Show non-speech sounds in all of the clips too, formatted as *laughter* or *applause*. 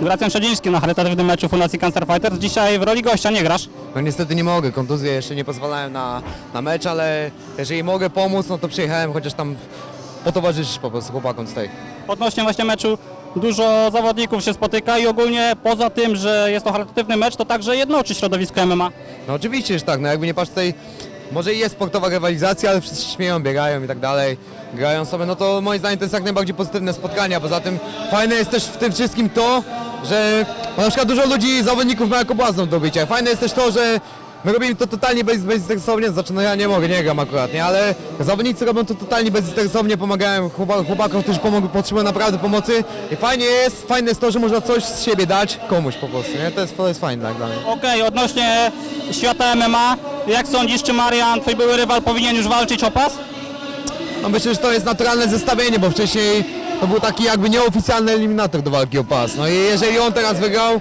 Gracjan Szedziński na charytatywnym meczu Fundacji Cancer Fighters. Dzisiaj w roli gościa nie grasz. No niestety nie mogę, kontuzje jeszcze nie pozwalają na, na mecz, ale jeżeli mogę pomóc, no to przyjechałem chociaż tam potowarzyszyć po prostu chłopakom tutaj. Odnośnie właśnie meczu dużo zawodników się spotyka i ogólnie poza tym, że jest to charytatywny mecz, to także jednoczy środowisko MMA. No oczywiście, że tak, no jakby nie patrz tutaj, może i jest sportowa rywalizacja, ale wszyscy się śmieją, biegają i tak dalej, grają sobie, no to moim zdaniem to jest jak najbardziej pozytywne spotkania, poza tym fajne jest też w tym wszystkim to, że na przykład dużo ludzi, zawodników ma jako błazną do bycia, fajne jest też to, że my robimy to totalnie bez, bezinteresownie, znaczy no ja nie mogę, nie gram akurat, nie, ale zawodnicy robią to totalnie bezinteresownie, pomagają chłopa- chłopakom, którzy pomogą, potrzebują naprawdę pomocy i fajnie jest, fajne jest to, że można coś z siebie dać komuś po prostu, nie, to jest, to jest fajne dla mnie. Okej, odnośnie świata MMA, jak sądzisz, czy Marian, twój były rywal, powinien już walczyć o pas? No myślę, że to jest naturalne zestawienie, bo wcześniej to był taki jakby nieoficjalny eliminator do walki o pas. No i jeżeli on teraz wygrał,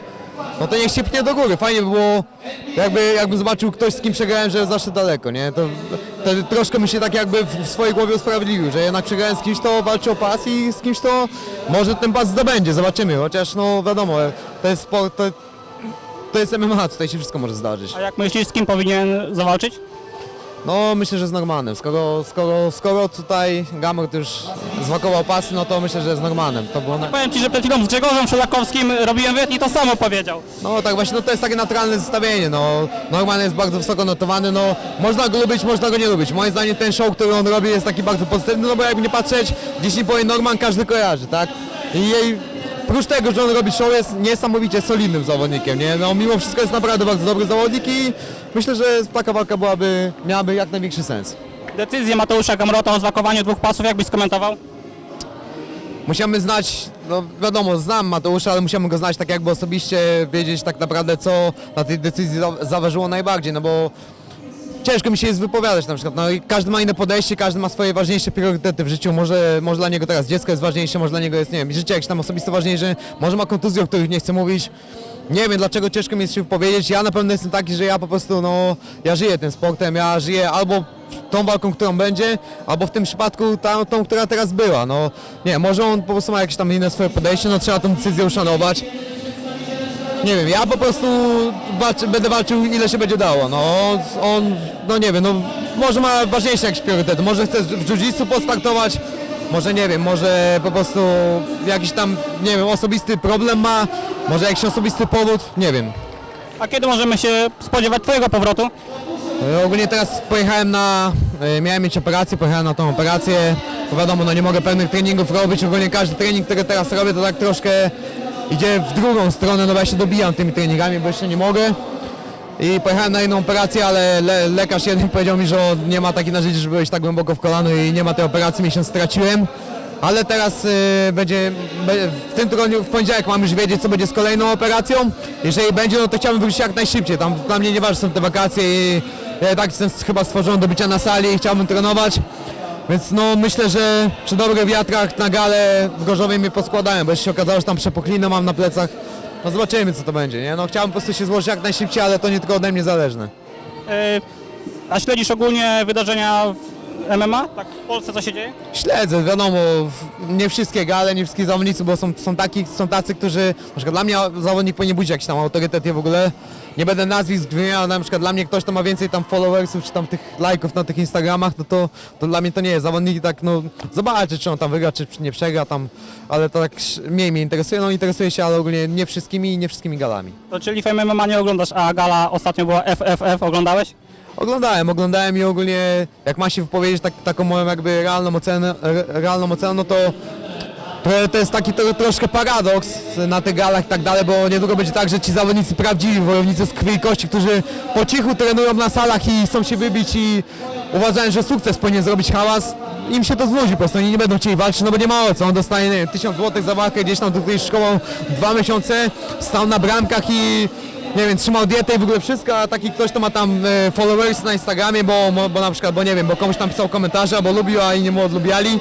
no to niech się pnie do góry. Fajnie by było, jakby, jakby zobaczył ktoś z kim przegrałem, że zawsze daleko, nie? To, to troszkę mi się tak jakby w, swojej głowie usprawiedliwił, że jednak przegrałem z kimś, to walczy o pas i z kimś, to może ten pas zdobędzie, zobaczymy. Chociaż no wiadomo, jest sport, to, to jest MMA, tutaj się wszystko może zdarzyć. A jak myślisz, z kim powinien zawalczyć? No myślę, że z Normanem. Skoro, skoro, skoro tutaj Gamor już zwakował pasy, no to myślę, że z Normanem. To było na... Powiem Ci, że przed chwilą z Grzegorzem Szulakowskim robiłem wywiad i to samo powiedział. No tak właśnie, no to jest takie naturalne zestawienie. No, Norman jest bardzo wysoko notowany, no można go lubić, można go nie lubić. Moim zdaniem ten show, który on robi jest taki bardzo pozytywny, no bo jakby nie patrzeć, gdzieś nie powie Norman, każdy kojarzy, tak? I jej, prócz tego, że on robi show, jest niesamowicie solidnym zawodnikiem, nie? No mimo wszystko jest naprawdę bardzo dobry zawodnik i myślę, że taka walka byłaby, miałaby jak największy sens. Decyzję Mateusza Gamrota o zwakowaniu dwóch pasów, jak byś skomentował? Musiamy znać, no wiadomo, znam Mateusza, ale musimy go znać tak jakby osobiście, wiedzieć tak naprawdę co na tej decyzji za- zaważyło najbardziej, no bo ciężko mi się jest wypowiadać na przykład, no i każdy ma inne podejście, każdy ma swoje ważniejsze priorytety w życiu, może, może dla niego teraz dziecko jest ważniejsze, może dla niego jest, nie wiem, życie jakieś tam osobiste ważniejsze, może ma kontuzje, o których nie chcę mówić, nie wiem dlaczego ciężko mi jest się wypowiedzieć, ja na pewno jestem taki, że ja po prostu, no, ja żyję tym sportem, ja żyję albo tą walką, którą będzie, albo w tym przypadku tą, tą która teraz była, no, nie, może on po prostu ma jakieś tam inne swoje podejście, no trzeba tę decyzję uszanować, nie wiem, ja po prostu walczy, będę walczył ile się będzie dało, no on, no nie wiem, no może ma ważniejsze jakieś priorytety, może chce w jiu-jitsu postartować, może nie wiem, może po prostu jakiś tam, nie wiem, osobisty problem ma, może jakiś osobisty powód, nie wiem. A kiedy możemy się spodziewać Twojego powrotu? E, Ogólnie teraz pojechałem na, e, miałem mieć operację, pojechałem na tą operację, wiadomo, no nie mogę pewnych treningów robić, ogólnie każdy trening, który teraz robię, to tak troszkę idzie w drugą stronę, no bo ja się dobijam tymi treningami, bo jeszcze nie mogę. I pojechałem na jedną operację, ale le, lekarz jeden powiedział mi, że nie ma takiej narzędzi, że byłeś tak głęboko w kolano i nie ma tej operacji, miesiąc straciłem. Ale teraz y, będzie, w tym tygodniu, w poniedziałek mam już wiedzieć, co będzie z kolejną operacją. Jeżeli będzie, no to chciałbym wrócić jak najszybciej. Tam dla mnie nieważne są te wakacje i ja i tak jestem chyba stworzony do bycia na sali i chciałbym trenować. Więc no myślę, że przy dobrych wiatrach na galę w Gorzowie mnie poskładają, bo jeszcze się okazało, że tam przepuklinę mam na plecach. No zobaczymy co to będzie, nie? No chciałbym po prostu się złożyć jak najszybciej, ale to nie tylko ode mnie zależne. Yy, a śledzisz ogólnie wydarzenia MMA? Tak w Polsce co się dzieje? Śledzę, wiadomo, nie wszystkie gale, nie wszystkie zawodnicy, bo są, są, taki, są tacy, którzy, na przykład dla mnie zawodnik powinien budzić jakiś tam autorytet i w ogóle nie będę nazwisk wymieniał, na przykład dla mnie ktoś, kto ma więcej tam followersów, czy tam tych lajków na tych Instagramach, no to, to dla mnie to nie jest zawodnik tak, no zobaczy, czy on tam wygra, czy nie przegra tam, ale to tak mniej mnie interesuje, no interesuje się, ale ogólnie nie wszystkimi i nie wszystkimi galami. To czyli w MMA nie oglądasz, a gala ostatnio była FFF, oglądałeś? Oglądałem, oglądałem i ogólnie jak ma się wypowiedzieć tak, taką moją jakby realną ocenę, re, realną oceną, no to to, jest taki to, troszkę paradoks na tych galach i tak dalej, bo niedługo będzie tak, że ci zawodnicy prawdziwi, wojownicy z krwi i kości, którzy po cichu trenują na salach i chcą się wybić i uważają, że sukces powinien zrobić hałas, im się to złudzi po prostu, oni nie będą chcieli walczyć, no bo nie ma o co, on dostaje nie wiem, 1000 zł za walkę gdzieś tam tutaj szkołą dwa miesiące, stał na bramkach i nie wiem, trzymał dietę i w ogóle wszystko, a taki ktoś to ma tam e, followers na Instagramie, bo, bo, na przykład, bo nie wiem, bo komuś tam pisał komentarze, albo lubił, a inni mu odlubiali.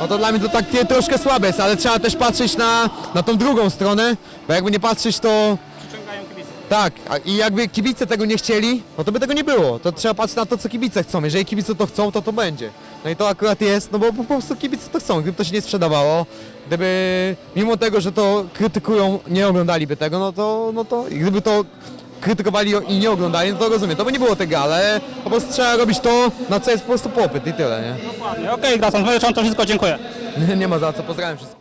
No to dla mnie to takie troszkę słabe jest, ale trzeba też patrzeć na, na tą drugą stronę, bo jakby nie patrzeć to. Tak, a- i jakby kibice tego nie chcieli, no to by tego nie było. To trzeba patrzeć na to, co kibice chcą. Jeżeli kibice to chcą, to to będzie. No i to akurat jest, no bo po prostu kibice to chcą. Gdyby to się nie sprzedawało, gdyby mimo tego, że to krytykują, nie oglądaliby tego, no to, no to i gdyby to krytykowali i nie oglądali, no to rozumiem, to by nie było tego, ale po prostu trzeba robić to, na co jest po prostu popyt i tyle, nie? Okej, okay, Gracjan, z mojej strony to wszystko, dziękuję. *laughs* Nie ma za co, pozdrawiam wszystkich.